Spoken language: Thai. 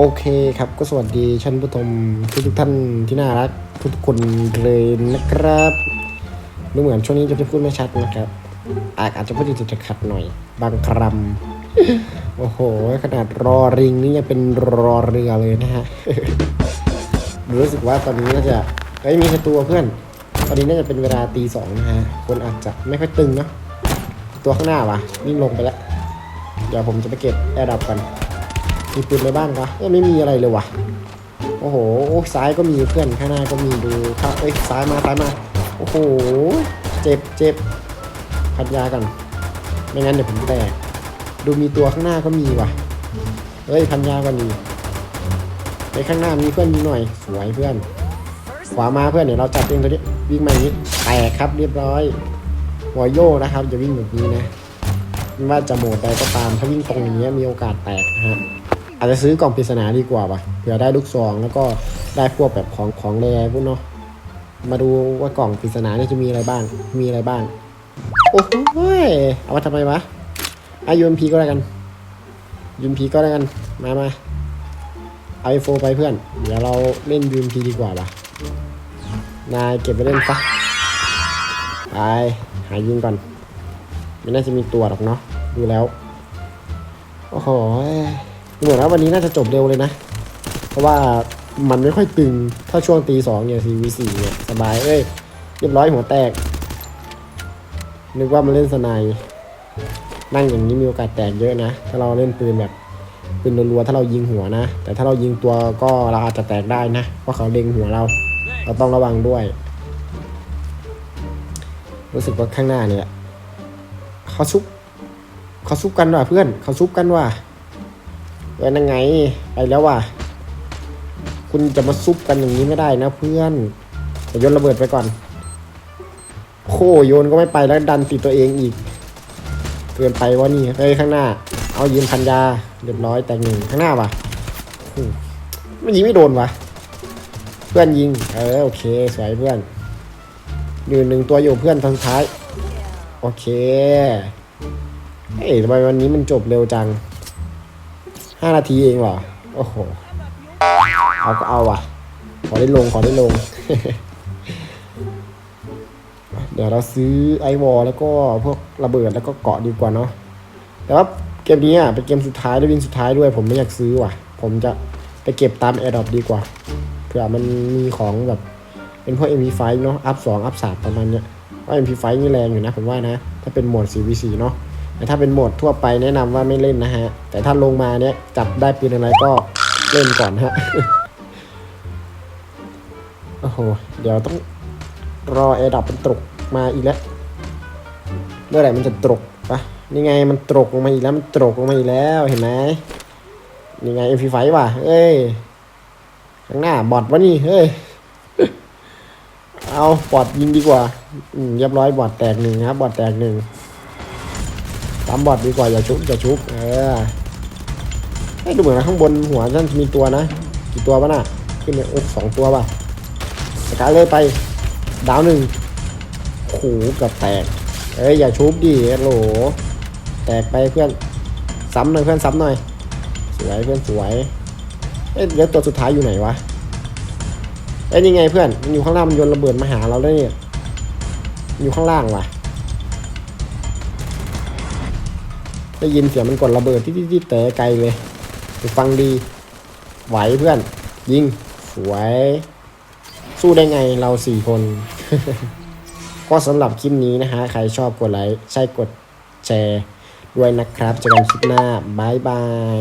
โอเคครับก็สวัสดีท่านผู้ชมทุกทุกท่านที่น่ารักทุกคนเลยนะครับดูเหมือนช่วงนี้จะพูดไม่ชัดนะครับ อาจอาจจะพูดติดจะขัดหน่อย บางคำโอ้โห ขนาดรอริงนี่ยังเป็นรอเรือเลยนะฮะรู้สึกว่าตอนนี้น่าจะเอ้ยมีศัตรูเพื่อน ตอนนี้น่าจะเป็นเวลาตีสองนะฮะคนอาจจะไม่ค่อยตึงเนอะตัวข้างหน้าวะวิ่งลงไปแล้วเดี๋ยวผมจะไปเก็บแอร์ดับกัน มีปืนในบ้านปะเอ้ไม่มีอะไรเลยวะโอ้โหซ้ายก็มีเพื่อนข้างหน้าก็มีดูครับเอ้ยซ้ายมาซ้ายมา โอ้โห เจ็บเจ็บพันยากัน ไม่งั้นเดี๋ยวผมแตก ดูมีตัวข้างหน้าก็มีว่ะ เฮ้ยพันยากันดีไปข้างหน้ามีเพื่อนมีหน่อย สวยเพื่อน ขวามาเพื่อนเดี๋ยวเราจับเองตัวนี้ วิ่งมาอย่างนี้ แตกครับเรียบร้อยหัวโยนะครับอย่าวิ่งแบบนี้นะไม่ว่าจะโหมดใดก็ตามถ้าวิ่งตรงอย่างเงี้ยมีโอกาสแตกนะฮะ อาจจะซื้อกล่องปริศนาดีกว่าป่ะเผื่อได้ลูกซองแล้วก็ได้พวกแบบของของแรพวกเนาะมาดูว่ากล่องปริศนาเนี่ยจะมีอะไรบ้าง มีอะไรบ้าง โอ้โหเอามาทำไมวะอายูเอ็มพีก็แล้วกันยูเอ็มพีก็แล้วกัน มามาเอาไอโฟไปเพื่อน เดี๋ยวเราเล่นยูเอ็มพีดีกว่าป่ะนายเก็บไปเล่นปะไปหายิงก่อน ไม่น่าจะมีตัวหรอกเนาะดูแล้ว โอ้โห เหมือนว่าวันนี้น่าจะจบเร็วเลยนะ เพราะว่ามันไม่ค่อยตึง ถ้าช่วงตีสองเนี่ย CV4 เนี่ยสบายเอ้ยเรียบร้อยหัวแตก นึกว่ามันเล่นสนด์นั่งอย่างนี้มีโอกาสแตกเยอะนะ ถ้าเราเล่นปืนแบบปืนรัวๆถ้าเรายิงหัวนะ แต่ถ้าเรายิงตัวก็เราอาจจะแตกได้นะ เพราะเขาเล็งหัวเรา เราต้องระวังด้วย รู้สึกว่าข้างหน้าเนี่ยเขาซุบเขาซุบกันว่ะเพื่อน เขาซุบกันว่ะ เว้ยนั่งไง ไปแล้วว่ะ คุณจะมาซุบกันอย่างนี้ไม่ได้นะเพื่อนโยนระเบิดไปก่อน โคโยนก็ไม่ไปแล้วดันติดตัวเองอีก เกินไปวะนี่เฮ้ยข้างหน้า เอายิงพันยาเรียบร้อยแต่หนึ่งข้างหน้าว่ะมันยิงไม่โดนวะเพื่อนยิง เออโอเคสวยเพื่อนอยู่หนึ่งตัวอยู่เพื่อนทางท้าย โอเค เอ้ยทำไมวันนี้มันจบเร็วจัง ห้านาทีเองเหรอ โอ้โห เอาก็เอาว่ะ ขอได้ลง ขอได้ลง เดี๋ยวเราซื้อไอวอลแล้วก็พวกระเบิดแล้วก็เกาะดีกว่าเนาะ แต่ว่าเกมนี้อะเป็นเกมสุดท้ายและวินสุดท้ายด้วย ผมไม่อยากซื้อว่ะ ผมจะไปเก็บตามแอร์ดรอปดีกว่า เผื่อมันมีของแบบเป็นพวก MP5 เนาะ อัพ2อัพ3ประมาณเนี้ยว่า MP5 นี่แรงอยู่นะผมว่านะ ถ้าเป็นหมวด 4v4 เนาะ ถ้าเป็นโหมดทั่วไปแนะนำว่าไม่เล่นนะฮะ แต่ถ้าลงมาเนี้ยจับได้ปืนอะไรก็เล่นก่อนฮะ โอ้โห เดี๋ยวต้องรอแอร์ดรอปมันตกมาอีกแล้วเมื่อไหร่มันจะตกปะนี่ไงมันตกลงมาอีกแล้วมันตกลงมาอีกแล้วเห็นไหมนี่ไง MP5 ว่ะ เอ้ย ข้างหน้าบอดวะนี่ เฮ้ย เอาบอดยิงดีกว่า อืมเรียบร้อยบอดแตกหนึ่งครับบอดแตกหนึ่ง ตามบอดดีกว่าอย่าชุบอย่าชุบเออให้ดูเหมือนข้างบนหัวท่นมีตัวนะ กี่ตัววะน่ะขึ้นเนี่ยโอ้สองตัวป่ะสกายเลยไปดาวหนึ่งโอ้โหเกับแตกเอ้ยอย่าชุบดิโหลแตกไปเพื่อนซ้ำหน่อยเพื่อนซ้ำหน่อย สวยเพื่อนสวยเอ้ยแล้วตัวสุดท้ายอยู่ไหนวะเอ้ยนี่ไงเพื่อนมันอยู่ข้างล่างมันโยนระเบิดมาหาเราแล้วเนี่ยอยู่ข้างล่างว่ะ ได้ยินเสียงมันกดระเบิดที่ที่แต่ไกลเลยฟังดีไหวเพื่อน ยิงสวย สู้ได้ไงเราสี่คน ก็สำหรับคลิปนี้นะฮะ ใครชอบกดไลค์ ใช่กดแชร์ ด้วยนะครับเจอกันคลิปหน้าบายบาย